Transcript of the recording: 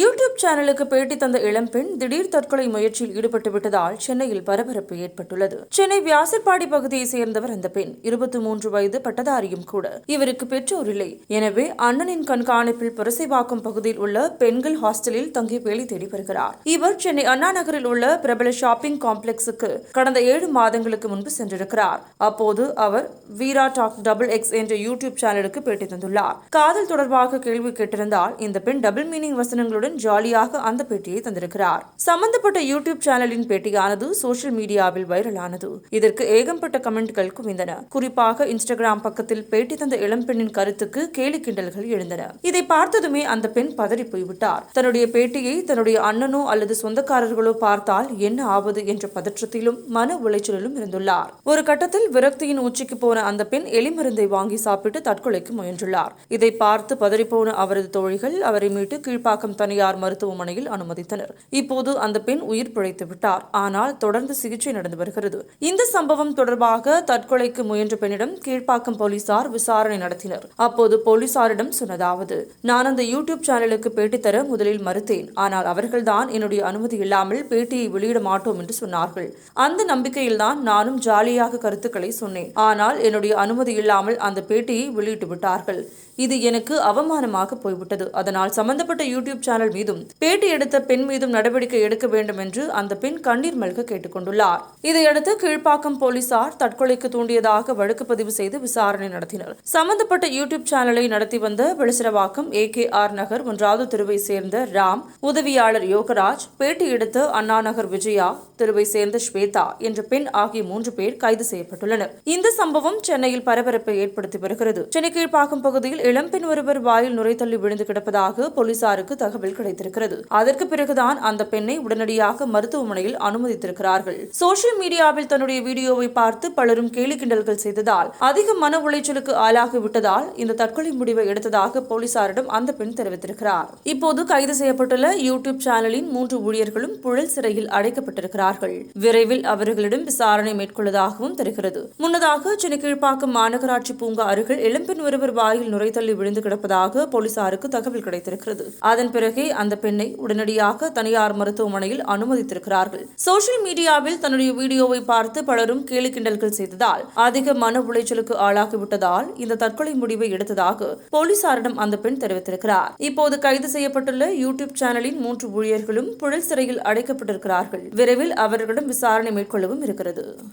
YouTube சேனலுக்கு பேட்டி தந்த இளம்பெண் திடீர் தற்கொலை முயற்சியில் ஈடுபட்டு விட்டதால் சென்னையில் பரபரப்பு ஏற்பட்டுள்ளது. சென்னை வியாசர்பாடி பகுதியை சேர்ந்தவர் அந்த பெண். இருபத்தி மூன்று வயது பட்டதாரியும் கூட. இவருக்கு பெற்றோர் இல்லை. எனவே அண்ணனின் கண்காணிப்பில் புரசைவாக்கம் பகுதியில் உள்ள பெண்கள் ஹாஸ்டலில் தங்கி வேலை தேடி வருகிறார். இவர் சென்னை அண்ணா நகரில் உள்ள பிரபல ஷாப்பிங் காம்ப்ளெக்ஸுக்கு கடந்த ஏழு மாதங்களுக்கு முன்பு சென்றிருக்கிறார். அப்போது அவர் வீரா டாக் டபுள் எக்ஸ் என்ற யூடியூப் சேனலுக்கு பேட்டி தந்துள்ளார். காதல் தொடர்பாக கேள்வி கேட்டிருந்தால் இந்த பெண் டபுள் மீனிங் வசனங்களுடன் ஜாலியாக அந்த பேட்டியை தந்திருக்கிறார். சம்பந்தப்பட்ட யூடியூப் சேனலின் பேட்டியானது சோசியல் மீடியாவில் வைரலானது. இதற்கு ஏகம்பட்ட கமெண்ட்கள் குவிந்தன. குறிப்பாக இன்ஸ்டாகிராம் பக்கத்தில் பேட்டி தந்த இளம்பெண்ணின் கருத்துக்கு கேலி கிண்டல்கள் எழுந்தன. இதை பார்த்ததுமே அந்த பெண் பதறி போய்விட்டார். தன்னுடைய பேட்டியை தன்னுடைய அண்ணனோ அல்லது சொந்தக்காரர்களோ பார்த்தால் என்ன ஆவது என்ற பதற்றத்திலும் மன உளைச்சலிலும் இருந்துள்ளார். ஒரு கட்டத்தில் விரக்தியின் உச்சிக்கு போன அந்த பெண் எலிமருந்தை வாங்கி சாப்பிட்டு தற்கொலைக்கு முயன்றுள்ளார். இதை பார்த்து பதறிப்போன அவரது தோழிகள் அவரை மீட்டு கீழ்ப்பாக்கம் தனி தனியார் மருத்துவமனையில் அனுமதித்தனர். இப்போது அந்த பெண் உயிர் பிழைத்து விட்டார். ஆனால் தொடர்ந்து சிகிச்சை நடந்து வருகிறது. இந்த சம்பவம் தொடர்பாக தற்கொலைக்கு முயன்ற பெண்ணிடம் கீழ்ப்பாக்கம் போலீசார் விசாரணை நடத்தினர். அப்போது போலீசாரிடம் சொன்னதாவது நான் அந்த யூடியூப் சேனலுக்கு பேட்டி தர முதலில் மறுத்தேன். ஆனால் அவர்கள்தான் என்னுடைய அனுமதி இல்லாமல் பேட்டியை வெளியிட மாட்டோம் என்று சொன்னார்கள். அந்த நம்பிக்கையில்தான் நானும் ஜாலியாக கருத்துக்களை சொன்னேன். ஆனால் என்னுடைய அனுமதி இல்லாமல் அந்த பேட்டியை வெளியிட்டு விட்டார்கள். இது எனக்கு அவமானமாக போய்விட்டது. அதனால் சம்பந்தப்பட்ட யூடியூப் சேனல் மீதும் பேட்டி எடுத்த பெண் மீதும் நடவடிக்கை எடுக்க வேண்டும் என்று அந்த பெண் கண்ணீர் மல்க கேட்டுக்கொண்டுள்ளார். இதையடுத்து கீழ்ப்பாக்கம் போலீசார் தற்கொலைக்கு தூண்டியதாக வழக்கு பதிவு செய்து விசாரணை நடத்தினர். சம்பந்தப்பட்ட யூடியூப் சேனலை நடத்தி வந்த வெளிசிரவாக்கம் ஏ கே ஆர் நகர் ஒன்றாவது தெருவை சேர்ந்த ராம் உதவியாளர் யோகராஜ் பேட்டி எடுத்த அண்ணா நகர் விஜயா தெருவை சேர்ந்த ஸ்வேதா என்ற பெண் ஆகிய மூன்று பேர் கைது செய்யப்பட்டுள்ளனர். இந்த சம்பவம் சென்னையில் பரபரப்பை ஏற்படுத்தி வருகிறது. சென்னை கீழ்ப்பாக்கம் பகுதியில் இளம்பெண் ஒருவர் வாயில் நுரைத்தள்ளி விழுந்து கிடப்பதாக போலீசாருக்கு தகவல் கிடைத்திருக்கிறது. அதற்கு பிறகுதான் அந்த பெண்ணை உடனடியாக மருத்துவமனையில் அனுமதித்திருக்கிறார்கள். சோசியல் மீடியாவில் தன்னுடைய வீடியோவை பார்த்து பலரும் கேலி கிண்டல்கள் செய்ததால் அதிக மன உளைச்சலுக்கு ஆளாகி விட்டதால் இந்த தற்கொலை முடிவை எடுத்ததாக போலீசாரிடம் அந்த பெண் தெரிவித்திருக்கிறார். இப்போது கைது செய்யப்பட்டுள்ள யூடியூப் சேனலின் மூன்று ஊழியர்களும் புழல் சிறையில் அடைக்கப்பட்டிருக்கிறார்கள். விரைவில் அவர்களிடம் விசாரணை மேற்கொள்வதாகவும் தெரிகிறது. முன்னதாக சென்னை கீழ்ப்பாக்கம் மாநகராட்சி பூங்கா அருகில் இளம்பெண் ஒருவர் வாயில் நுரைத்தள்ளி விழுந்து கிடப்பதாக போலீசாருக்கு தகவல் கிடைத்திருக்கிறது. அதன் பிறகு அந்த பெண்ணை உடனடியாக தனியார் மருத்துவமனையில் அனுமதித்திருக்கிறார்கள். சோசியல் மீடியாவில் தன்னுடைய வீடியோவை பார்த்து பலரும் கேலி கிண்டல்கள் செய்ததால் அதிக மன உளைச்சலுக்கு ஆளாகிவிட்டதால் இந்த தற்கொலை முடிவை எடுத்ததாக போலீசாரிடம் அந்த பெண் தெரிவித்திருக்கிறார். இப்போது கைது செய்யப்பட்டுள்ள யூடியூப் சேனலின் மூன்று ஊழியர்களும் புழல் சிறையில் அடைக்கப்பட்டிருக்கிறார்கள். விரைவில் அவர்களிடம் விசாரணை மேற்கொள்ளவும் இருக்கிறது.